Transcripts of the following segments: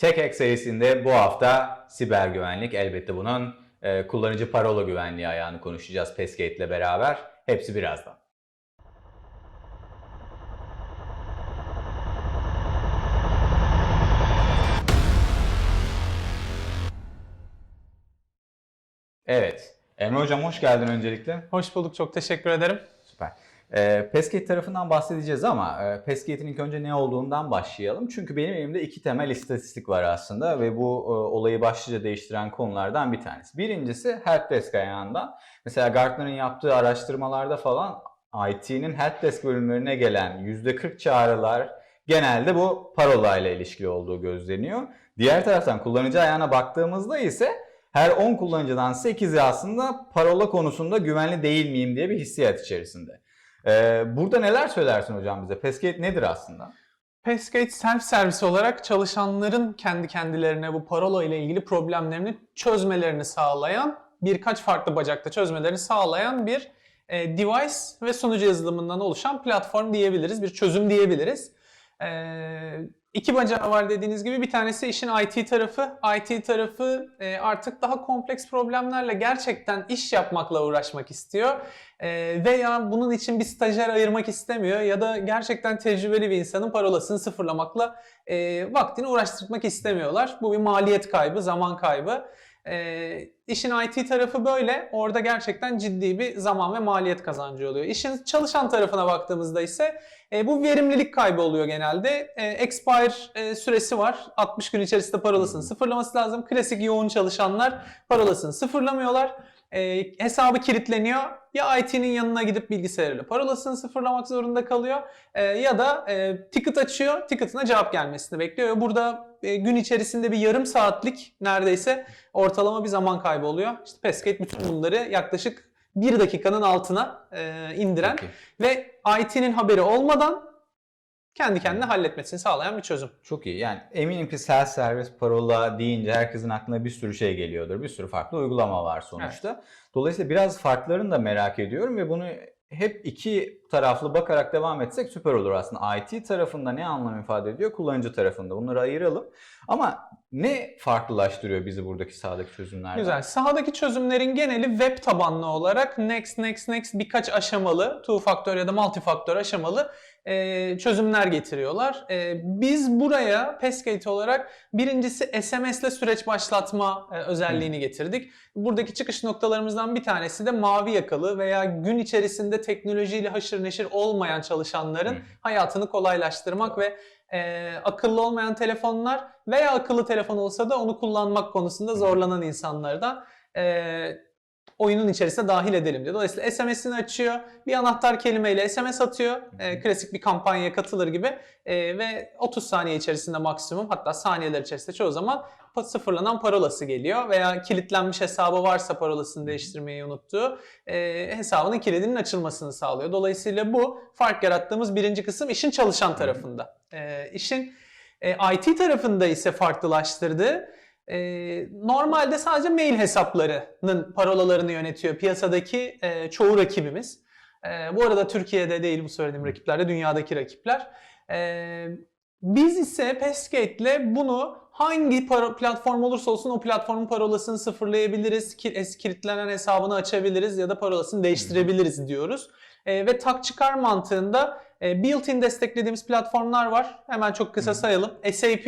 TechHack serisinde bu hafta siber güvenlik elbette bunun e, kullanıcı parola güvenliği ayağını konuşacağız Passgate ile beraber. Hepsi birazdan. Evet. Emre Hocam hoş geldin öncelikle. Hoş bulduk, çok teşekkür ederim. Süper. E, Passgate tarafından bahsedeceğiz ama e, Passgate'in ilk önce ne olduğundan başlayalım. Çünkü benim elimde iki temel istatistik var aslında ve bu e, olayı başlıca değiştiren konulardan bir tanesi. Birincisi helpdesk ayağından. Mesela Gartner'ın yaptığı araştırmalarda falan IT'nin helpdesk bölümlerine gelen %40 çağrılar genelde bu parola ile ilişkili olduğu gözleniyor. Diğer taraftan kullanıcı ayağına baktığımızda ise her 10 kullanıcıdan 8'i aslında parola konusunda güvenli değil miyim diye bir hissiyat içerisinde. Ee, burada neler söylersin hocam bize? Passgate nedir aslında? Passgate self servis olarak çalışanların kendi kendilerine bu parola ile ilgili problemlerini çözmelerini sağlayan, birkaç farklı bacakta çözmelerini sağlayan bir e, device ve sunucu yazılımından oluşan platform diyebiliriz, bir çözüm diyebiliriz. E, iki bacağı var dediğiniz gibi bir tanesi işin IT tarafı. IT tarafı e, artık daha kompleks problemlerle gerçekten iş yapmakla uğraşmak istiyor. E, veya bunun için bir stajyer ayırmak istemiyor ya da gerçekten tecrübeli bir insanın parolasını sıfırlamakla e, vaktini uğraştırmak istemiyorlar. Bu bir maliyet kaybı, zaman kaybı. E, işin IT tarafı böyle. Orada gerçekten ciddi bir zaman ve maliyet kazancı oluyor. İşin çalışan tarafına baktığımızda ise e, bu verimlilik kaybı oluyor genelde. E, expire e, süresi var. 60 gün içerisinde parolasını sıfırlaması lazım. Klasik yoğun çalışanlar parolasını sıfırlamıyorlar. E, hesabı kilitleniyor. Ya IT'nin yanına gidip bilgisayarıyla parolasını sıfırlamak zorunda kalıyor. E, ya da e, ticket açıyor. Ticket'ına cevap gelmesini bekliyor. Burada gün içerisinde bir yarım saatlik neredeyse ortalama bir zaman kaybı oluyor. İşte Passgate bütün bunları yaklaşık bir dakikanın altına e, indiren Peki. ve IT'nin haberi olmadan kendi kendine halletmesini sağlayan bir çözüm. Çok iyi. Yani eminim ki self service parola deyince herkesin aklına bir sürü şey geliyordur. Bir sürü farklı uygulama var sonuçta. Dolayısıyla biraz farklarını da merak ediyorum ve bunu hep iki taraflı bakarak devam etsek süper olur aslında. IT tarafında ne anlam ifade ediyor, kullanıcı tarafında bunları ayıralım. Ama ne farklılaştırıyor bizi buradaki sahadaki çözümlerden? Güzel. Sahadaki çözümlerin geneli web tabanlı olarak next next next birkaç aşamalı, two factor ya da multi factor aşamalı e, çözümler getiriyorlar. E, biz buraya Passgate olarak birincisi SMS ile süreç başlatma e, özelliğini getirdik. Buradaki çıkış noktalarımızdan bir tanesi de mavi yakalı veya gün içerisinde teknolojiyle haşır neşir olmayan çalışanların hayatını kolaylaştırmak ve e, akıllı olmayan telefonlar veya akıllı telefon olsa da onu kullanmak konusunda zorlanan insanları da e, oyunun içerisine dahil edelim diyor. Dolayısıyla SMS'ini açıyor, bir anahtar kelimeyle SMS atıyor, e, klasik bir kampanyaya katılır gibi. E, ve 30 saniye içerisinde maksimum hatta saniyeler içerisinde çoğu zaman sıfırlanan parolası geliyor. Veya kilitlenmiş hesabı varsa parolasını değiştirmeyi unuttuğu e, hesabının kilidinin açılmasını sağlıyor. Dolayısıyla bu fark yarattığımız birinci kısım işin çalışan tarafında. E, işin e, IT tarafında ise farklılaştırdığı e, normalde sadece mail hesaplarının parolalarını yönetiyor piyasadaki e, çoğu rakibimiz. E, bu arada Türkiye'de değil bu söylediğim rakipler de dünyadaki rakipler. E, biz ise Passgate'le bunu hangi para- platform olursa olsun o platformun parolasını sıfırlayabiliriz, kilitlenen hesabını açabiliriz ya da parolasını değiştirebiliriz diyoruz. E, ve tak çıkar mantığında e, built-in desteklediğimiz platformlar var. Hemen çok kısa sayalım. SAP,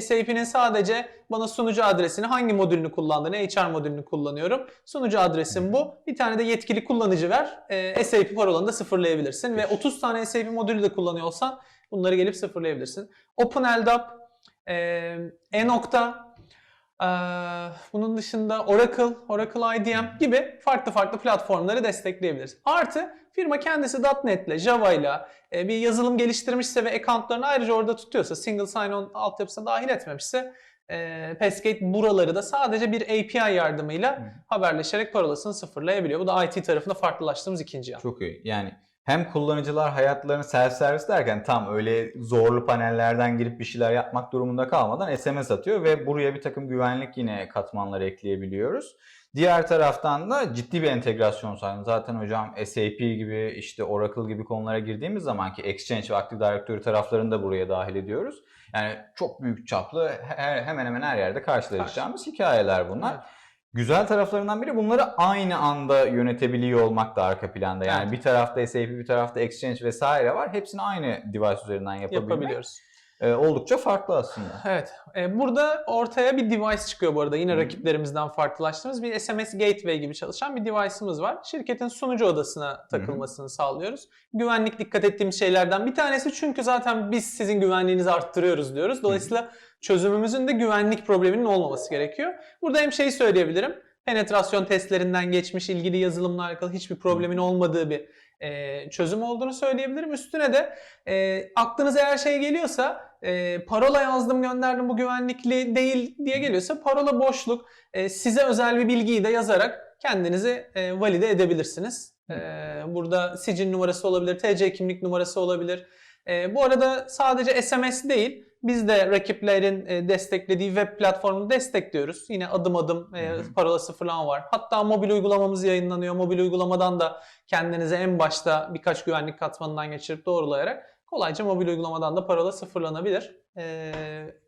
SAP'nin sadece bana sunucu adresini hangi modülünü kullandığını, HR modülünü kullanıyorum. Sunucu adresim bu. Bir tane de yetkili kullanıcı ver. E, SAP parolanı da sıfırlayabilirsin. Ve Peki. 30 tane SAP modülü de kullanıyorsan bunları gelip sıfırlayabilirsin. OpenLDAP, e, e-nokta, ee, bunun dışında Oracle, Oracle IDM gibi farklı farklı platformları destekleyebiliriz. Artı firma kendisi .NET ile Java ile e, bir yazılım geliştirmişse ve accountlarını ayrıca orada tutuyorsa, single sign-on altyapısına dahil etmemişse e, Passgate buraları da sadece bir API yardımıyla haberleşerek parolasını sıfırlayabiliyor. Bu da IT tarafında farklılaştığımız ikinci yan. Çok iyi. Yani hem kullanıcılar hayatlarını self servis derken tam öyle zorlu panellerden girip bir şeyler yapmak durumunda kalmadan SMS atıyor ve buraya bir takım güvenlik yine katmanları ekleyebiliyoruz. Diğer taraftan da ciddi bir entegrasyon sağlıyor. Zaten hocam SAP gibi işte Oracle gibi konulara girdiğimiz zaman ki Exchange ve Active Directory taraflarını da buraya dahil ediyoruz. Yani çok büyük çaplı her, hemen hemen her yerde karşılaşacağımız hikayeler bunlar. Evet. Güzel taraflarından biri bunları aynı anda yönetebiliyor olmak da arka planda. Yani Evet. bir tarafta SAP, bir tarafta Exchange vesaire var. Hepsini aynı device üzerinden yapabilmek Yapabiliyoruz. E, oldukça farklı aslında. Evet. E, burada ortaya bir device çıkıyor bu arada. Yine Hı. rakiplerimizden farklılaştığımız bir SMS Gateway gibi çalışan bir device'ımız var. Şirketin sunucu odasına takılmasını sağlıyoruz. Güvenlik dikkat ettiğimiz şeylerden bir tanesi çünkü zaten biz sizin güvenliğinizi arttırıyoruz diyoruz. Dolayısıyla çözümümüzün de güvenlik probleminin olmaması gerekiyor. Burada hem şeyi söyleyebilirim. Penetrasyon testlerinden geçmiş ilgili yazılımla alakalı hiçbir problemin olmadığı bir e, çözüm olduğunu söyleyebilirim. Üstüne de e, aklınıza eğer şey geliyorsa e, parola yazdım gönderdim bu güvenlikli değil diye geliyorsa parola boşluk e, size özel bir bilgiyi de yazarak kendinizi e, valide edebilirsiniz. E, burada sicil numarası olabilir, TC kimlik numarası olabilir. E, bu arada sadece SMS değil biz de rakiplerin e, desteklediği web platformunu destekliyoruz. Yine adım adım e, Hı hı. parola sıfırlama var. Hatta mobil uygulamamız yayınlanıyor. Mobil uygulamadan da kendinize en başta birkaç güvenlik katmanından geçirip doğrulayarak kolayca mobil uygulamadan da parola sıfırlanabilir. Ee,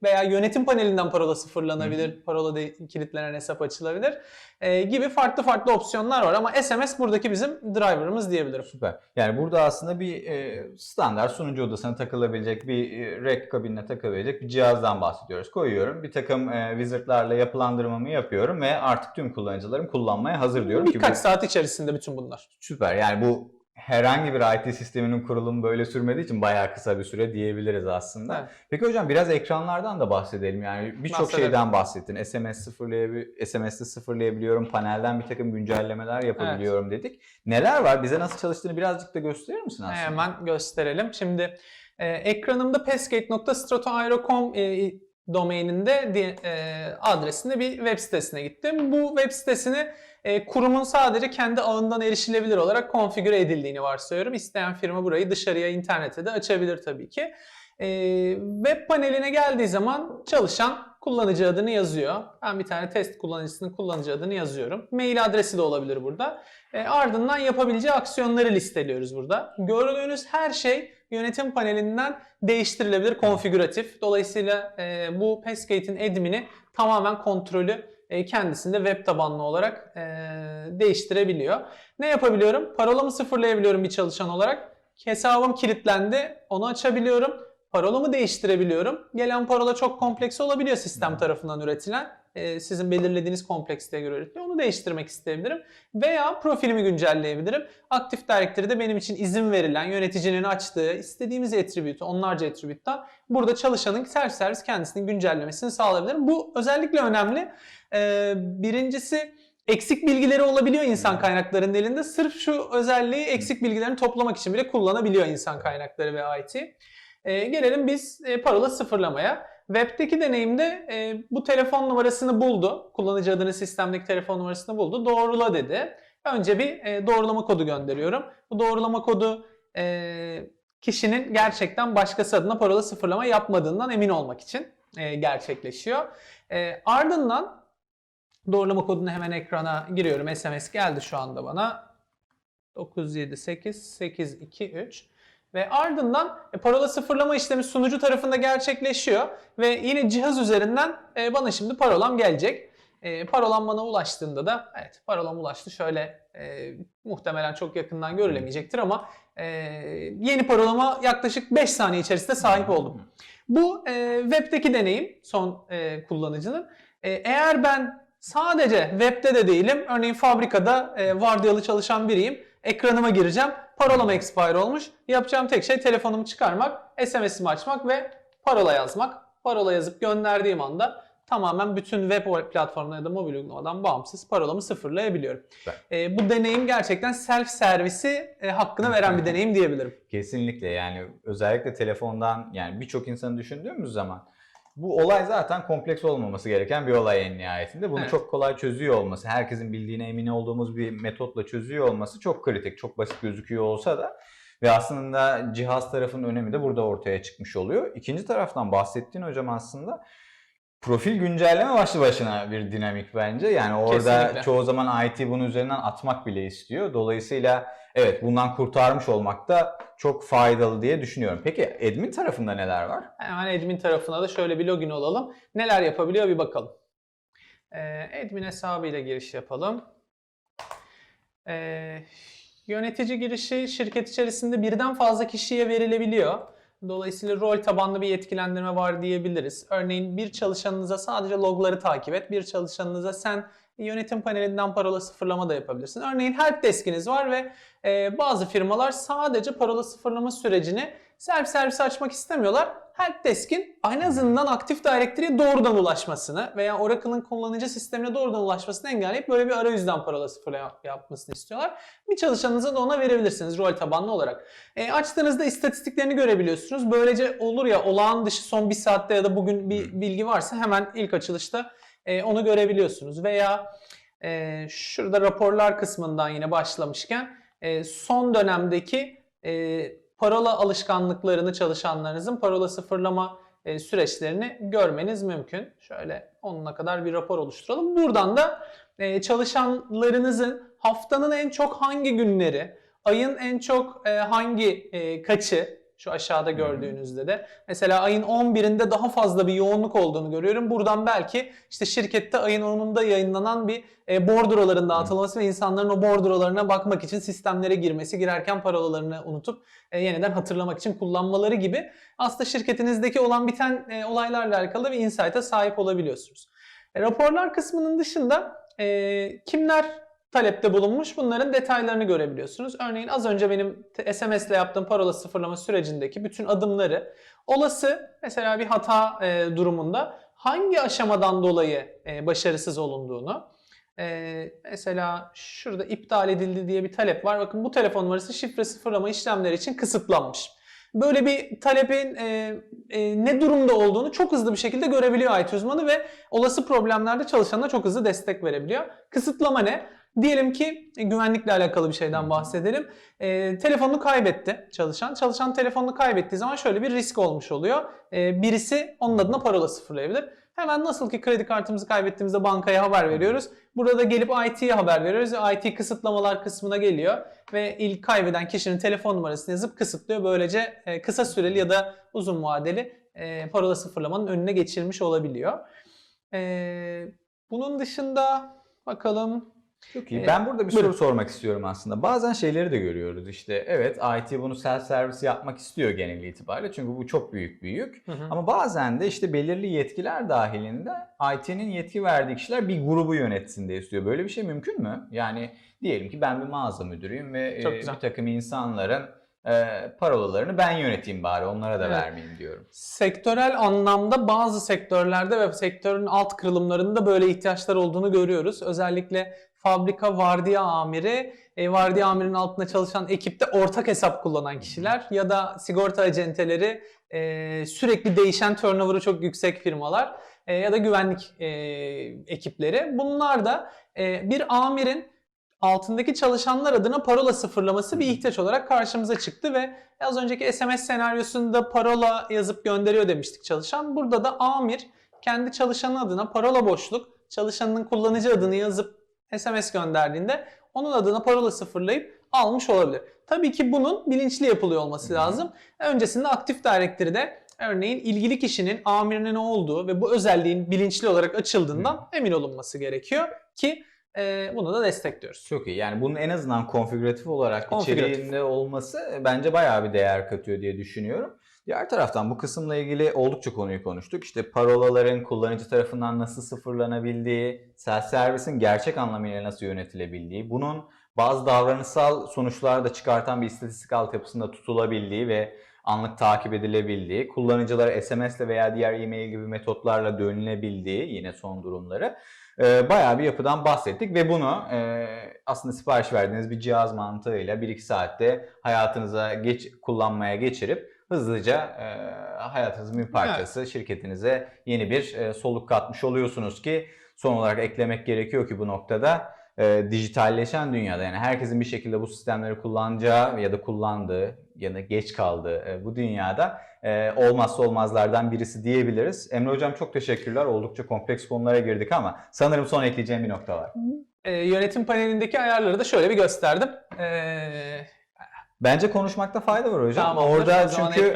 veya yönetim panelinden parola sıfırlanabilir, parola de kilitlenen hesap açılabilir Ee, gibi farklı farklı opsiyonlar var ama SMS buradaki bizim driver'ımız diyebilirim. Süper. Yani burada aslında bir e, standart sunucu odasına takılabilecek bir e, rack kabinine takılabilecek bir cihazdan bahsediyoruz. Koyuyorum. Bir takım e, wizardlarla yapılandırmamı yapıyorum ve artık tüm kullanıcılarım kullanmaya hazır diyorum ki bu Birkaç saat içerisinde bütün bunlar. süper. Yani bu herhangi bir IT sisteminin kurulumu böyle sürmediği için bayağı kısa bir süre diyebiliriz aslında. Evet. Peki hocam biraz ekranlardan da bahsedelim. Yani birçok şeyden bahsettin. SMS sıfırlayabil SMS'li sıfırlayabiliyorum. Panelden bir takım güncellemeler yapabiliyorum dedik. Neler var? Bize nasıl çalıştığını birazcık da gösterir misin aslında? Hemen gösterelim. Şimdi e, ekranımda pesgate.stratoaero.com e, domaininde e, adresinde bir web sitesine gittim. Bu web sitesini e, kurumun sadece kendi ağından erişilebilir olarak konfigüre edildiğini varsayıyorum. İsteyen firma burayı dışarıya internete de açabilir tabii ki. E, web paneline geldiği zaman çalışan kullanıcı adını yazıyor. Ben bir tane test kullanıcısının kullanıcı adını yazıyorum. Mail adresi de olabilir burada. E, ardından yapabileceği aksiyonları listeliyoruz burada. Gördüğünüz her şey yönetim panelinden değiştirilebilir, konfigüratif. Dolayısıyla bu Pescate'in admini tamamen kontrolü kendisinde web tabanlı olarak e, değiştirebiliyor. Ne yapabiliyorum? Parolamı sıfırlayabiliyorum bir çalışan olarak. Hesabım kilitlendi, onu açabiliyorum. Parolamı değiştirebiliyorum. Gelen parola çok kompleks olabiliyor sistem tarafından üretilen. Ee, sizin belirlediğiniz kompleksiteye göre üretiliyor. Onu değiştirmek isteyebilirim. Veya profilimi güncelleyebilirim. Active Directory'de benim için izin verilen, yöneticinin açtığı istediğimiz attribute'u, onlarca attribute'tan burada çalışanın self servis kendisini güncellemesini sağlayabilirim. Bu özellikle önemli. Ee, birincisi eksik bilgileri olabiliyor insan kaynaklarının elinde. Sırf şu özelliği eksik bilgilerini toplamak için bile kullanabiliyor insan kaynakları ve IT. Ee, gelelim biz e, parola sıfırlamaya. Web'deki deneyimde e, bu telefon numarasını buldu. Kullanıcı adını sistemdeki telefon numarasını buldu. Doğrula dedi. Önce bir e, doğrulama kodu gönderiyorum. Bu doğrulama kodu e, kişinin gerçekten başkası adına parola sıfırlama yapmadığından emin olmak için e, gerçekleşiyor. E, ardından doğrulama kodunu hemen ekrana giriyorum. SMS geldi şu anda bana. 978 823 ve ardından e, parola sıfırlama işlemi sunucu tarafında gerçekleşiyor ve yine cihaz üzerinden e, bana şimdi parolam gelecek. E, parolam bana ulaştığında da evet parolam ulaştı şöyle e, muhtemelen çok yakından görülemeyecektir ama e, yeni parolama yaklaşık 5 saniye içerisinde sahip oldum. Bu e, webdeki deneyim son e, kullanıcının. E, eğer ben sadece webde de değilim örneğin fabrikada e, vardiyalı çalışan biriyim ekranıma gireceğim. Parolam expire olmuş. Yapacağım tek şey telefonumu çıkarmak, SMS'imi açmak ve parola yazmak. Parola yazıp gönderdiğim anda tamamen bütün web platformuna ya da mobil uygulamadan bağımsız parolamı sıfırlayabiliyorum. Süper. E, bu deneyim gerçekten self servisi e, hakkını veren bir deneyim diyebilirim. Kesinlikle yani özellikle telefondan yani birçok insanı düşündüğümüz zaman bu olay zaten kompleks olmaması gereken bir olay en nihayetinde. Bunu Evet. çok kolay çözüyor olması, herkesin bildiğine emin olduğumuz bir metotla çözüyor olması çok kritik, çok basit gözüküyor olsa da Ve aslında cihaz tarafının önemi de burada ortaya çıkmış oluyor. İkinci taraftan bahsettiğin hocam aslında profil güncelleme başlı başına bir dinamik bence. Yani orada Kesinlikle. çoğu zaman IT bunun üzerinden atmak bile istiyor. Dolayısıyla evet bundan kurtarmış olmak da çok faydalı diye düşünüyorum. Peki admin tarafında neler var? Hemen admin tarafına da şöyle bir login olalım. Neler yapabiliyor bir bakalım. Ee, admin hesabıyla giriş yapalım. Ee, yönetici girişi şirket içerisinde birden fazla kişiye verilebiliyor. Dolayısıyla rol tabanlı bir yetkilendirme var diyebiliriz. Örneğin bir çalışanınıza sadece logları takip et, bir çalışanınıza sen yönetim panelinden parola sıfırlama da yapabilirsin. Örneğin helpdesk'iniz var ve e, bazı firmalar sadece parola sıfırlama sürecini self servis açmak istemiyorlar. Helpdesk'in en azından Active Directory'e doğrudan ulaşmasını veya Oracle'ın kullanıcı sistemine doğrudan ulaşmasını engelleyip böyle bir arayüzden parola sıfırlama yapmasını istiyorlar. Bir çalışanınıza da ona verebilirsiniz rol tabanlı olarak. E, açtığınızda istatistiklerini görebiliyorsunuz. Böylece olur ya olağan dışı son bir saatte ya da bugün bir bilgi varsa hemen ilk açılışta e, onu görebiliyorsunuz. Veya e, şurada raporlar kısmından yine başlamışken e, son dönemdeki e, parola alışkanlıklarını çalışanlarınızın parola sıfırlama e, süreçlerini görmeniz mümkün. Şöyle onuna kadar bir rapor oluşturalım. Buradan da e, çalışanlarınızın haftanın en çok hangi günleri, ayın en çok e, hangi kaçı şu aşağıda gördüğünüzde de mesela ayın 11'inde daha fazla bir yoğunluk olduğunu görüyorum. Buradan belki işte şirkette ayın 10'unda yayınlanan bir e, bordroların dağıtılması ve insanların o bordrolarına bakmak için sistemlere girmesi, girerken parolalarını unutup e, yeniden hatırlamak için kullanmaları gibi aslında şirketinizdeki olan biten e, olaylarla alakalı bir insight'a sahip olabiliyorsunuz. E, raporlar kısmının dışında e, kimler talepte bulunmuş bunların detaylarını görebiliyorsunuz. Örneğin az önce benim SMS ile yaptığım parola sıfırlama sürecindeki bütün adımları olası mesela bir hata e, durumunda hangi aşamadan dolayı e, başarısız olunduğunu e, mesela şurada iptal edildi diye bir talep var. Bakın bu telefon numarası şifre sıfırlama işlemleri için kısıtlanmış. Böyle bir talebin e, e, ne durumda olduğunu çok hızlı bir şekilde görebiliyor IT uzmanı ve olası problemlerde çalışanına çok hızlı destek verebiliyor. Kısıtlama ne? Diyelim ki e, güvenlikle alakalı bir şeyden bahsedelim. E, telefonunu kaybetti çalışan. Çalışan telefonunu kaybettiği zaman şöyle bir risk olmuş oluyor. E, birisi onun adına parola sıfırlayabilir. Hemen nasıl ki kredi kartımızı kaybettiğimizde bankaya haber veriyoruz. Burada da gelip IT'ye haber veriyoruz. ve IT kısıtlamalar kısmına geliyor ve ilk kaybeden kişinin telefon numarasını yazıp kısıtlıyor. Böylece e, kısa süreli ya da uzun vadeli e, parola sıfırlamanın önüne geçilmiş olabiliyor. Bunun dışında bakalım Çok iyi. Ee, Ben burada bir buyurun. soru sormak istiyorum aslında. Bazen şeyleri de görüyoruz. İşte evet IT bunu self servis yapmak istiyor genel itibariyle. Çünkü bu çok büyük bir yük. Hı hı. Ama bazen de işte belirli yetkiler dahilinde IT'nin yetki verdiği kişiler bir grubu yönetsin diye istiyor. Böyle bir şey mümkün mü? Yani diyelim ki ben bir mağaza müdürüyüm ve e, bir takım insanların e, parolalarını ben yöneteyim bari onlara da Evet. vermeyeyim diyorum. Sektörel anlamda bazı sektörlerde ve sektörün alt kırılımlarında böyle ihtiyaçlar olduğunu görüyoruz. Özellikle fabrika vardiya amiri, e, vardiya amirinin altında çalışan ekipte ortak hesap kullanan kişiler ya da sigorta acenteleri e, sürekli değişen turnover'ı çok yüksek firmalar e, ya da güvenlik e, ekipleri. Bunlar da e, bir amirin altındaki çalışanlar adına parola sıfırlaması bir ihtiyaç olarak karşımıza çıktı ve az önceki SMS senaryosunda parola yazıp gönderiyor demiştik çalışan. Burada da amir kendi çalışanı adına parola boşluk, çalışanının kullanıcı adını yazıp SMS gönderdiğinde onun adına parola sıfırlayıp almış olabilir. Tabii ki bunun bilinçli yapılıyor olması lazım. Öncesinde Active Directory'de örneğin ilgili kişinin amirinin olduğu ve bu özelliğin bilinçli olarak açıldığından emin olunması gerekiyor ki e, bunu da destekliyoruz. Çok iyi. Yani bunun en azından konfigüratif olarak Konfigüratif. içeriğinde olması bence bayağı bir değer katıyor diye düşünüyorum. Diğer taraftan bu kısımla ilgili oldukça konuyu konuştuk. İşte parolaların kullanıcı tarafından nasıl sıfırlanabildiği, self-service'in gerçek anlamıyla nasıl yönetilebildiği, bunun bazı davranışsal sonuçlar da çıkartan bir istatistik altyapısında tutulabildiği ve anlık takip edilebildiği, kullanıcılara SMS ile veya diğer e-mail gibi metotlarla dönülebildiği yine son durumları e, bayağı bir yapıdan bahsettik ve bunu e, aslında sipariş verdiğiniz bir cihaz mantığıyla 1-2 saatte hayatınıza geç kullanmaya geçirip hızlıca e, hayatınızın bir parçası şirketinize yeni bir e, soluk katmış oluyorsunuz ki son olarak eklemek gerekiyor ki bu noktada e, dijitalleşen dünyada yani herkesin bir şekilde bu sistemleri kullanacağı ya da kullandığı ya da geç kaldığı e, bu dünyada e, olmazsa olmazlardan birisi diyebiliriz. Emre Hocam çok teşekkürler. Oldukça kompleks konulara girdik ama sanırım son ekleyeceğim bir nokta var. E, yönetim panelindeki ayarları da şöyle bir gösterdim. E, Bence konuşmakta fayda var hocam. tamamdır. Orada çünkü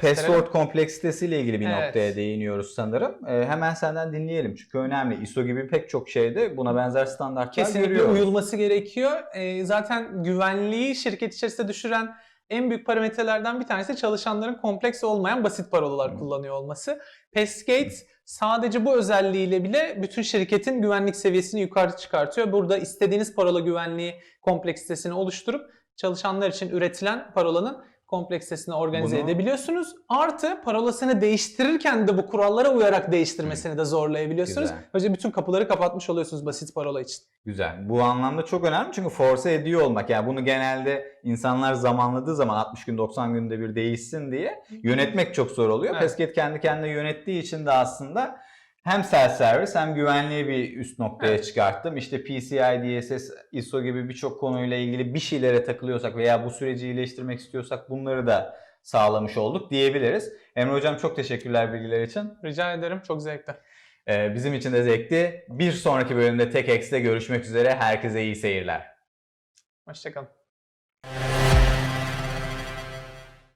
password kompleksitesiyle ilgili bir Evet. noktaya değiniyoruz sanırım. E, hemen senden dinleyelim çünkü önemli. ISO gibi pek çok şeyde buna benzer standartlar Kesinlikle görüyoruz. uyulması gerekiyor. Ee, zaten güvenliği şirket içerisinde düşüren en büyük parametrelerden bir tanesi çalışanların kompleks olmayan basit parolalar Hı. kullanıyor olması. Pestgate sadece bu özelliğiyle bile bütün şirketin güvenlik seviyesini yukarı çıkartıyor. Burada istediğiniz parola güvenliği kompleksitesini oluşturup çalışanlar için üretilen parolanın kompleksitesini organize Bunu- edebiliyorsunuz. Artı parolasını değiştirirken de bu kurallara uyarak değiştirmesini de zorlayabiliyorsunuz. Güzel. Böylece bütün kapıları kapatmış oluyorsunuz basit parola için. Güzel. Bu anlamda çok önemli çünkü force ediyor olmak. Yani bunu genelde insanlar zamanladığı zaman 60 gün 90 günde bir değişsin diye yönetmek çok zor oluyor. Evet. Pesket kendi kendine yönettiği için de aslında hem self service hem güvenliği bir üst noktaya çıkarttım. İşte PCI DSS, ISO gibi birçok konuyla ilgili bir şeylere takılıyorsak veya bu süreci iyileştirmek istiyorsak bunları da sağlamış olduk diyebiliriz. Emre Hocam çok teşekkürler bilgiler için. Rica ederim. Çok zevkli. Ee, bizim için de zevkti. Bir sonraki bölümde TechX'te görüşmek üzere. Herkese iyi seyirler. Hoşçakalın.